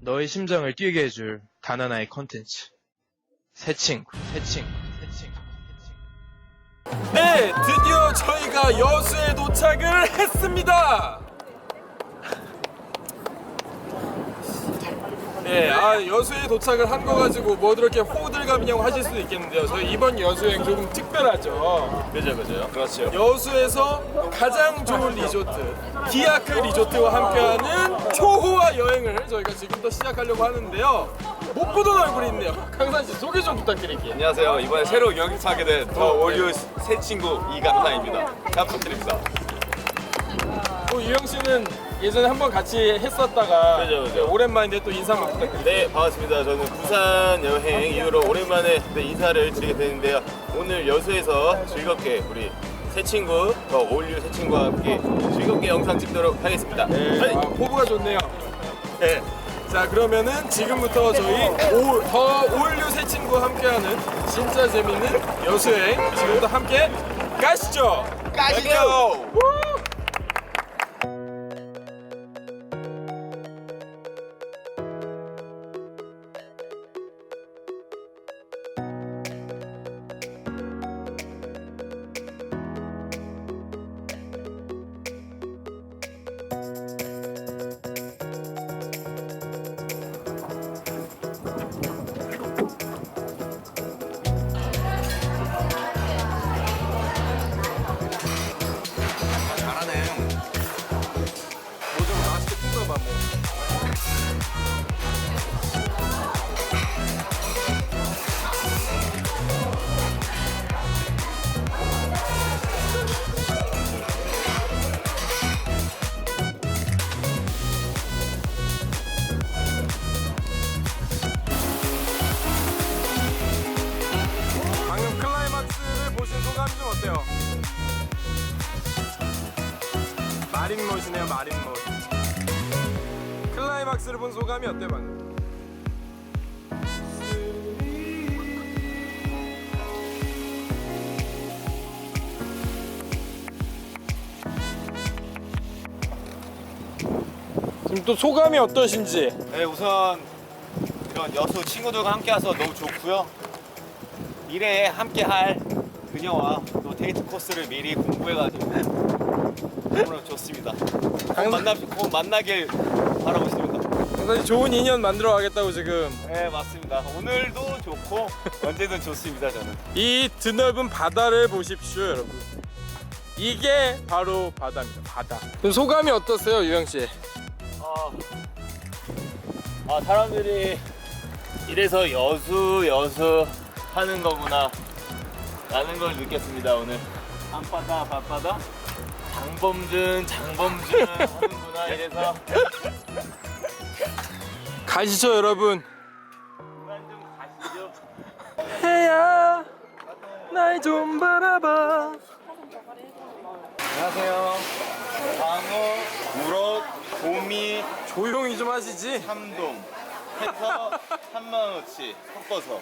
너의 심장을 뛰게 해줄 단 하나의 컨텐츠. 새 친구, 새 친구, 새 친구, 새 친구. 네, 드디어 저희가 여수에 도착을 했습니다. 네, 아 여수에 도착을 한 거 가지고 뭐 그렇게 호들갑이냐고 하실 수도 있겠는데요. 저희 이번 여수여행 조금 특별하죠. 그죠 그죠 그렇죠 여수에서 가장 좋은 리조트 디아크 리조트와 함께하는 초호화 여행을 저희가 지금부터 시작하려고 하는데요. 못 보던 얼굴이 있네요. 강산 씨 소개 좀 부탁드릴게요. 안녕하세요 이번에 새로 영입하게 된더 올류 새 친구 이강사입니다 잘 부탁드립니다 또 유영 씨는 예전에 한번 같이 했었다가 그죠, 그죠. 네, 오랜만인데 또 인사 한번 부탁드립니다. 네 반갑습니다 저는 부산 여행 이후로 오랜만에 네, 인사를 드리게 되는데요 오늘 여수에서 즐겁게 우리 새 친구 더 올류 새 친구와 함께 즐겁게 영상 찍도록 하겠습니다 네, 네. 아, 포부가 좋네요. 네. 자 그러면은 지금부터 저희 오, 더 올류 새 친구와 함께하는 진짜 재밌는 여수여행 지금부터 함께 가시죠. 가시죠 뭐좀 마린못 클라이막스를 본 소감이 어때 방금? 지금 또 소감이 어떠신지? 네 우선 이런 여수 친구들과 함께 와서 너무 좋고요. 미래에 함께 할 그녀와 또 데이트 코스를 미리 공부해가지고 너무 좋습니다. 곧, 만나, 곧 만나길 바라고 있습니다. 사실 좋은 인연 만들어 가겠다고 지금. 네 맞습니다. 오늘도 좋고 언제든 좋습니다 저는. 이 드넓은 바다를 보십시오 여러분. 이게 바로 바다입니다 바다. 그럼 소감이 어떠세요 유영 씨? 아, 아 사람들이 이래서 여수 여수 하는 거구나. 라는 걸 느꼈습니다 오늘. 밤바다 밤바다 장범준 장범준. 하는구나 이래서. 가시죠 여러분. 그만 좀 가시죠. 해야 날 좀 바라봐. 안녕하세요. 광어 우럭 도미 조용히 좀 하시지. 참돔 해서 3만원어치 섞어서.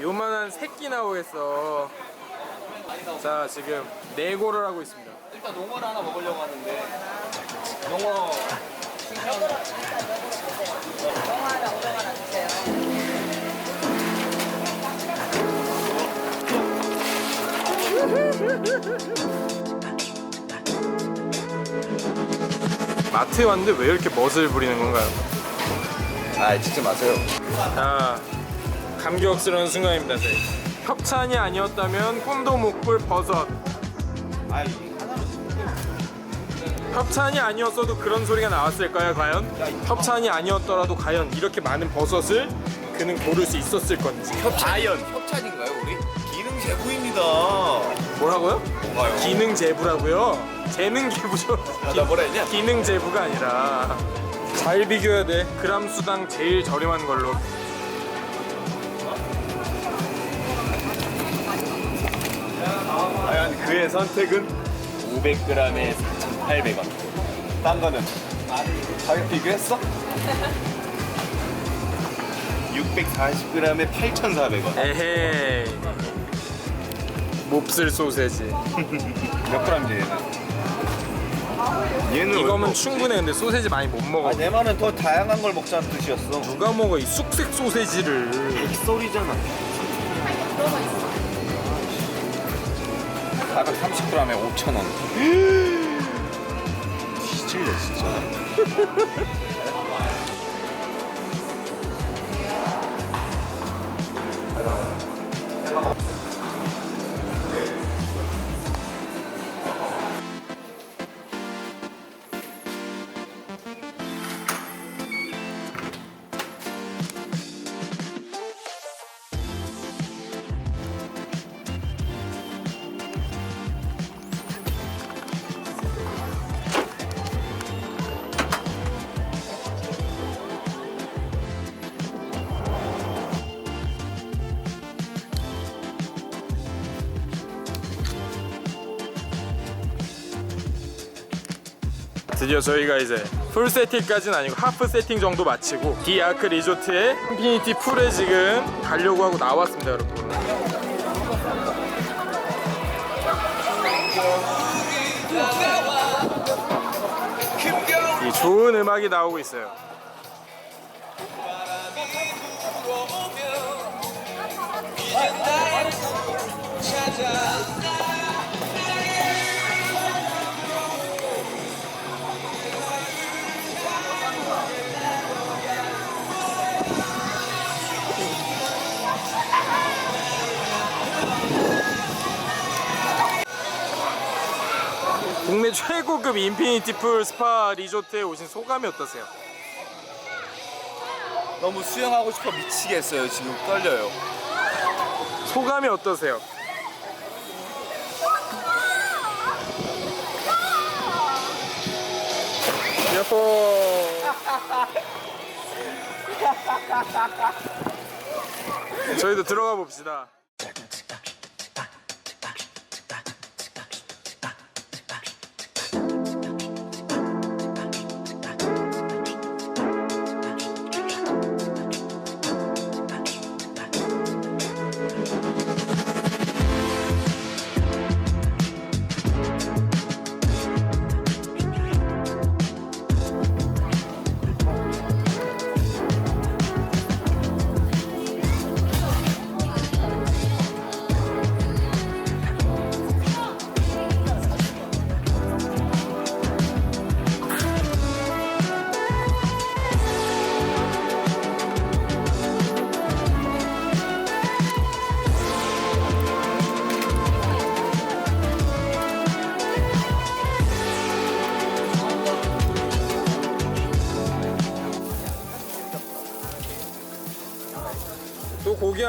요만한 새끼 나오겠어. 자 지금 내고를 하고 있습니다 일단 농어를 하나 먹으려고 하는데 농어 마트에 왔는데 왜 이렇게 멋을 부리는 건가요? 아 찍지 마세요. 자 감격스러운 순간입니다 저희. 협찬이 아니었다면 꿈도 못 꿀 버섯. 아 이 협찬이 아니었어도 그런 소리가 나왔을까요 과연? 협찬이 아니었더라도 과연 이렇게 많은 버섯을 그는 고를 수 있었을 건지 과연 협찬인가요 우리? 기능 제부입니다 뭐라고요? 뭔가요? 기능 제부라고요? 재능 기부죠 아, 나 뭐라 했냐? 기능 제부가 아니라 잘 비교해야 돼 그람 수당 제일 저렴한 걸로 과연 그의 선택은 500g에 4,800원 딴 거는 가격 비교했어? 640g에 8,400원 에헤이 몹쓸 소세지 몇 g이지 얘는? 얘는 이거면 충분해 근데 소세지 많이 못 먹어 아, 내 말은 더 다양한 걸 먹자는 뜻이었어. 누가 먹어 이 쑥색 소세지를 빅소리잖아. 430g에 5,000원. 뒤질래 진짜. 드디어 저희가 이제 풀 세팅까지는 아니고 하프 세팅 정도 마치고 디아크 리조트의 인피니티 풀에 지금 가려고 하고 나왔습니다 여러분. 이 좋은 음악이 나오고 있어요 국내 최고급 인피니티 풀 스파 리조트에 오신 소감이 어떠세요? 너무 수영하고 싶어 미치겠어요. 지금 떨려요. 소감이 어떠세요? 여호 저희도 들어가 봅시다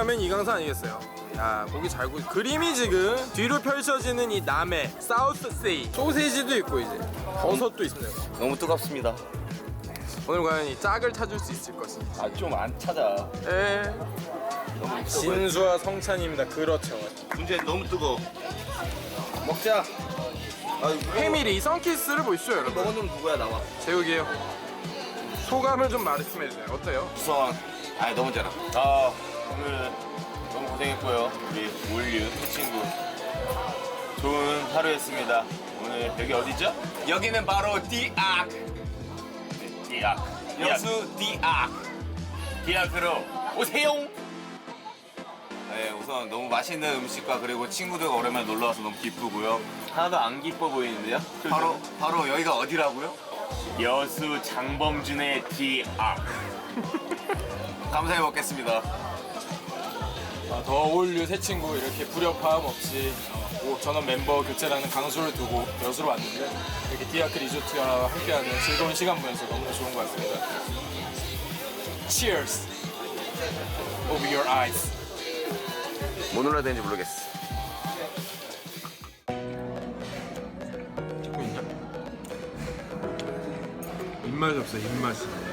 또 고기 하면 이 강사 아니겠어요? 야 고기 잘 구워 그림이 지금 뒤로 펼쳐지는 이 남해 사우스 세이 소세지도 있고 이제 버섯도 있습니다 너무 뜨겁습니다. 오늘 과연 이 짝을 찾을 수 있을 것인지 아 좀 안 찾아. 에 너무 뜨거워. 진수와 성찬입니다 그렇죠 문제 너무 뜨거. 먹자. 아 이거 페밀이 선키스를 보시죠 여러분 먹은 놈 누구야 나와. 제육이에요 소감을 좀 말씀해주세요 어때요? 우선 아니 너무 잘하. 아 오늘 너무 고생했고요. 우리 올류 친구 좋은 하루였습니다. 오늘 여기 어디죠? 여기는 바로 디악. 네, 디악. 여수 디악. 디악으로 오세요. 네, 우선 너무 맛있는 음식과 그리고 친구들과 오랜만에 놀러 와서 너무 기쁘고요. 하나도 안 기뻐 보이는데요? 바로 바로 여기가 어디라고요? 여수 장범준의 디악. 감사히 먹겠습니다. 아, 더 어울류 새 친구 이렇게 불협화음 없이 어, 뭐 전원 멤버 교체라는 강수를 두고 여수로 왔는데 이렇게 디아크 리조트와 함께하는 즐거운 시간 보내서 너무나 좋은 것 같습니다. Cheers! Over your eyes. 뭐 눌러야 되는지 모르겠어. 입맛이 없어 입맛이.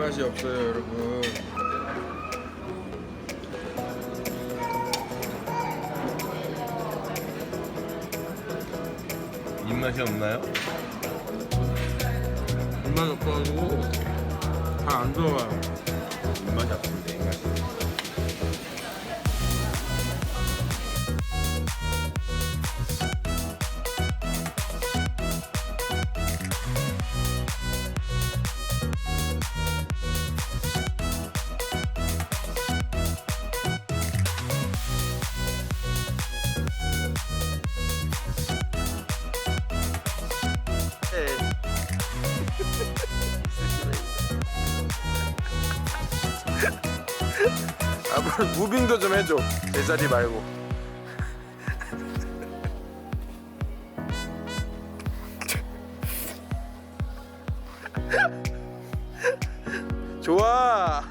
맛이 없어요 여러분. 입맛이 없나요? 입맛이 없어가지고 잘 안 들어가요. 입맛이 없는데 입맛이. 무빙도 좀 해줘. 제자리 말고. 좋아.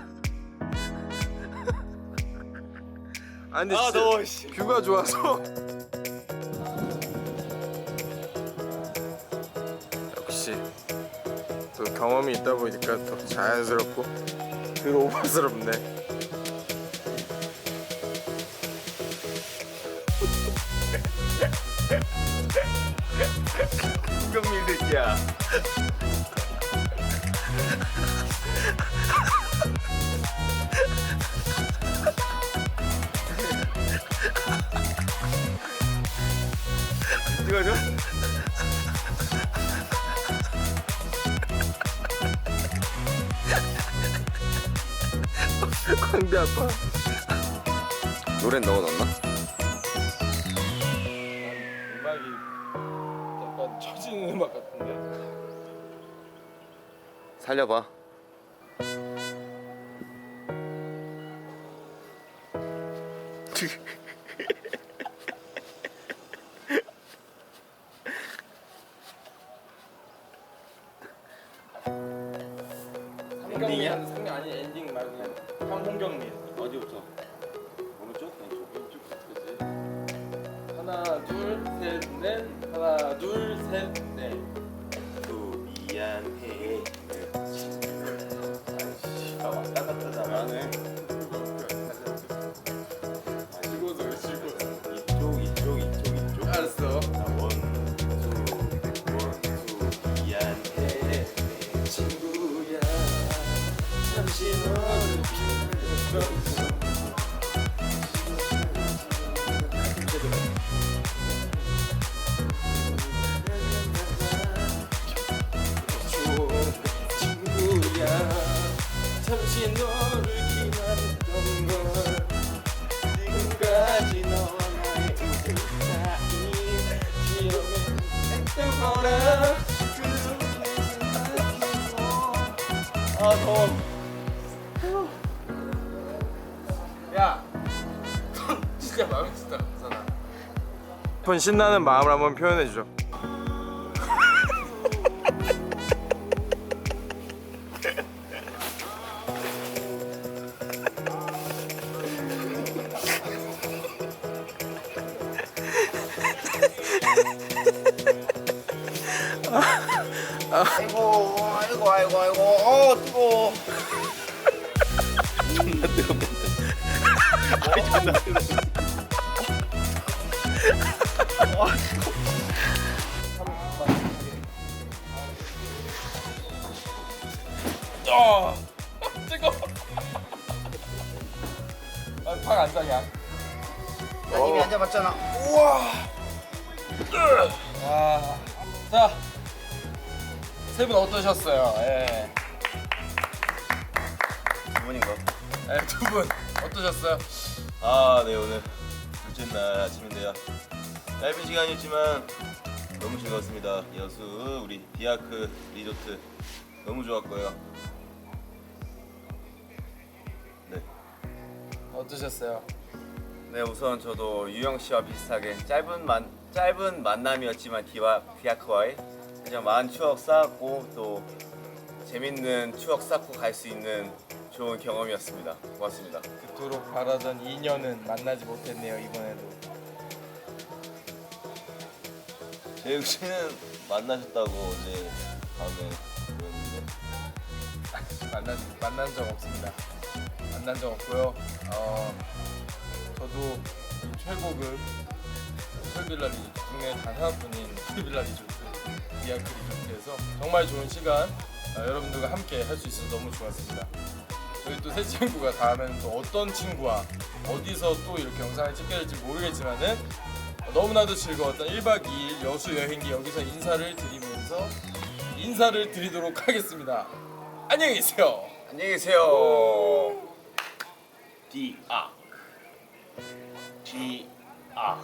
아 근데 아, 진짜 더워, 씨. 뷰가 좋아서 역시 또 경험이 있다 보니까 더 자연스럽고 덜 오버스럽네. 김경민 새끼야. 찍어줘. 광대 아파. 노래 넣어놨나? 음악이 처지는 음악 같은데. 살려봐. 둘 셋 넷 하나 둘 셋 넷 또 미안해. 진짜 마음에 진짜 감사나 번 신나는 마음을 한번 표현해 주죠 아이고, 아이고, 아이고, 아이고, 어, 뜨거워. 존나 뜨겁다. 아이, 존나 뜨겁다. 나 이미 앉아봤잖아. 아, 자, 세 분 어떠셨어요? 예, 부모님과. 예, 두 분 어떠셨어요? 아, 네 오늘 둘째 날 아침인데요. 짧은 시간이었지만 너무 즐거웠습니다. 여수 우리 비아크 리조트 너무 좋았고요. 네, 어떠셨어요? 네, 우선 저도 유영 씨와 비슷하게 짧은 만 짧은 만남이었지만 디와 비아크와의 그냥 많은 추억 쌓았고 또 재밌는 추억 쌓고 갈 수 있는 좋은 경험이었습니다. 고맙습니다. 그토록 바라던 인연은 만나지 못했네요 이번에도. 재욱 씨는 만나셨다고 어제 밤에 그랬는데 만난 만난 적 없습니다. 만난 적 없고요. 어, 저도 이 최고급 리조트 국내 단 하나뿐인 홀빌라 리조트 비아크 리조트에서 정말 좋은 시간 어, 여러분들과 함께 할 수 있어서 너무 좋았습니다. 저희 또 새 친구가 다음에는 또 어떤 친구와 어디서 또 이렇게 영상을 찍게 될지 모르겠지만은 어, 너무나도 즐거웠던 1박 2일 여수 여행기 여기서 인사를 드리면서 인사를 드리도록 하겠습니다. 안녕히 계세요. 안녕히 계세요. 디아 디아